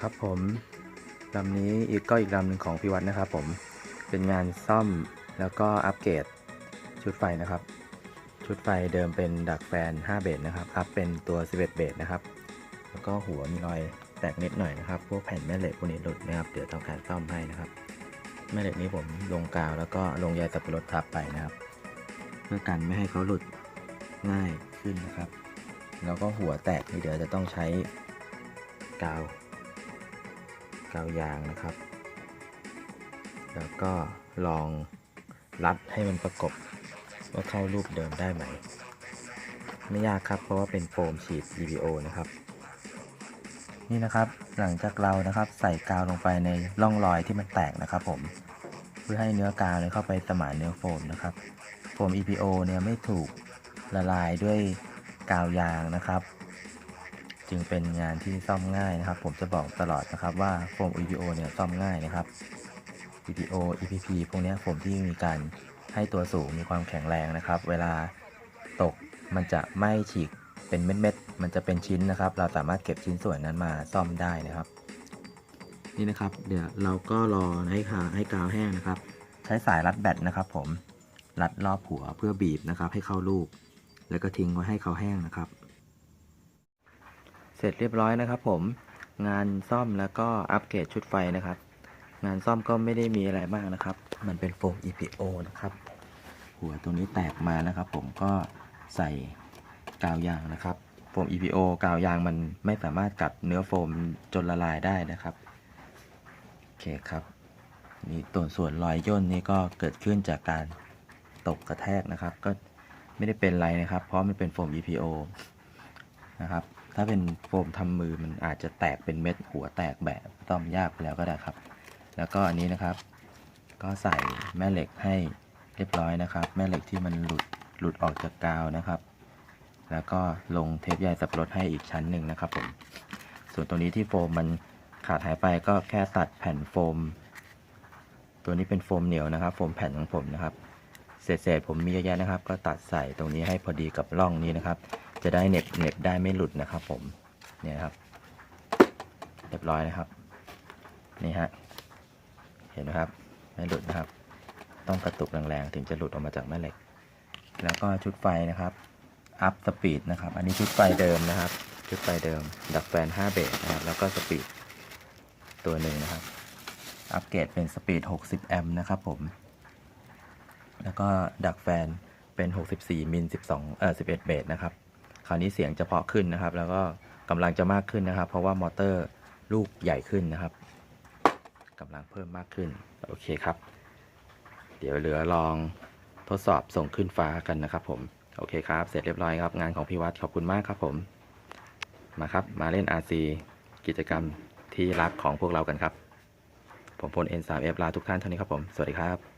ครับผมลำนี้อีกก็อีกลำหนึ่งของพีวัดนะครับผมเป็นงานซ่อมแล้วก็อัปเกรดชุดไฟนะครับ ชุดไฟเดิมเป็นดักแฟน 5 เบสนะครับอัพเป็นตัว 11 เบสนะครับ แล้วก็หัวมีรอยแตกนิดหน่อยนะครับ พวกแผ่นแม่เหล็กพวกนี้หลุดนะครับเดี๋ยวต้องการซ่อมให้นะครับ แม่เหล็กนี้ผมลงกาวแล้วก็ลงยสับปะรดทับไปนะครับ เพื่อกันไม่ให้เขาหลุดง่ายขึ้นนะครับ แล้วก็หัวแตกนี่เดี๋ยวจะต้องใช้กาว กาวยางนะครับ แล้วก็ลองรัดให้มันประกบว่าเข้ารูปเดิมได้ไหม ไม่ยากครับเพราะว่าเป็นโฟมฉีด EVO นะครับ นี่นะครับหลังจากเรานะครับใส่กาวลงไปในร่องรอยที่มันแตกนะครับผมเพื่อให้เนื้อกาวเนี่ยเข้าไปสมานเนื้อโฟมนะครับโฟม EPO เนี่ยไม่ถูกละลายด้วยกาวยางนะครับ จึงเป็นงานที่ซ่อมง่ายนะครับ ผมจะบอกตลอดนะครับว่าโฟม EPO เนี่ยซ่อมง่ายนะครับ EPO EPP พวกเนี้ยโฟมที่มีการให้ตัวสูงมีความแข็งแรงนะครับ เวลาตกมันจะไม่ฉีกเป็นเม็ดๆ มันจะเป็นชิ้นนะครับ เราสามารถเก็บชิ้นส่วนนั้นมาซ่อมได้นะครับ นี่นะครับ เดี๋ยวเราก็รอให้กาวให้กาวแห้งนะครับ ใช้สายรัดแบตนะครับ ผมรัดรอบหัวเพื่อบีบนะครับ ให้เข้ารูปแล้วก็ทิ้งไว้ให้เขาแห้งนะครับ เสร็จเรียบร้อยนะครับ ผมงานซ่อมแล้วก็อัปเกรดชุดไฟนะครับ งานซ่อมก็ไม่ได้มีอะไรมากนะครับ มันเป็นโฟม EPO นะครับ หัวตรงนี้แตกมานะครับ ผมก็ใส่กาวยางนะครับโฟม EPO กาวยางมันไม่สามารถกัดเนื้อโฟมจนละลายได้นะครับโอเคครับนี่ตัวส่วนรอยย่นนี่ก็เกิดขึ้นจากการตกกระแทกนะครับ ก็ไม่ได้เป็นไรนะครับ เพราะมันเป็นโฟม EPO นะครับ ถ้าเป็นโฟมทำมือมันอาจจะแตกเป็นเม็ดหัวแตกแบบต้อมยากไปแล้วก็ได้ครับ แล้วก็อันนี้นะครับ ก็ใส่แม่เหล็กให้เรียบร้อยนะครับ แม่เหล็กที่มันหลุดหลุดออกจากกาวนะครับ แล้วก็ลงเทปใยสับปะรดให้อีกชั้นหนึ่งนะครับผมส่วนตัวนี้ที่โฟมมันขาดหายไปก็แค่ตัดแผ่นโฟม ตัวนี้เป็นโฟมเหนียวนะครับ โฟมแผ่นของผมนะครับเศษๆผมมีเยอะแยะนะครับ ก็ตัดใส่ตรงนี้ให้พอดีกับร่องนี้นะครับ จะได้เน็บเน็บได้ไม่หลุดนะครับ ผมเนี่ยครับเรียบร้อยนะครับ นี่ฮะเห็นไหมครับไม่หลุดนะครับ ต้องกระตุกแรงๆถึงจะหลุดออกมาจากแม่เหล็ก แล้วก็ชุดไฟนะครับอัพสปีดนะครับ อันนี้ชุดไฟเดิมนะครับ ชุดไฟเดิม ดักแฟน 5 เบสนะครับ แล้วก็สปีดตัวหนึ่งนะครับ อัปเกรดเป็นสปีด 60 แอมป์นะครับผม แล้วก็ดักแฟนเป็น 64 มิล 12 เอ่อ 11 เบสนะครับ คราวนี้เสียงจะเพาะขึ้นนะครับ แล้วก็กำลังจะมากขึ้นนะครับ เพราะว่ามอเตอร์ลูกใหญ่ขึ้นนะครับกำลังเพิ่มมากขึ้น โอเคครับ เดี๋ยวเหลือลองทดสอบส่งขึ้นฟ้ากันนะครับ ผม โอเคครับ เสร็จเรียบร้อยครับ งานของพี่วัดขอบคุณมากครับผม มาครับ มาเล่น RC กิจกรรมที่รักของพวกเรากันครับ ผมพล N3F ลาทุกท่านเท่านี้ครับผม สวัสดีครับ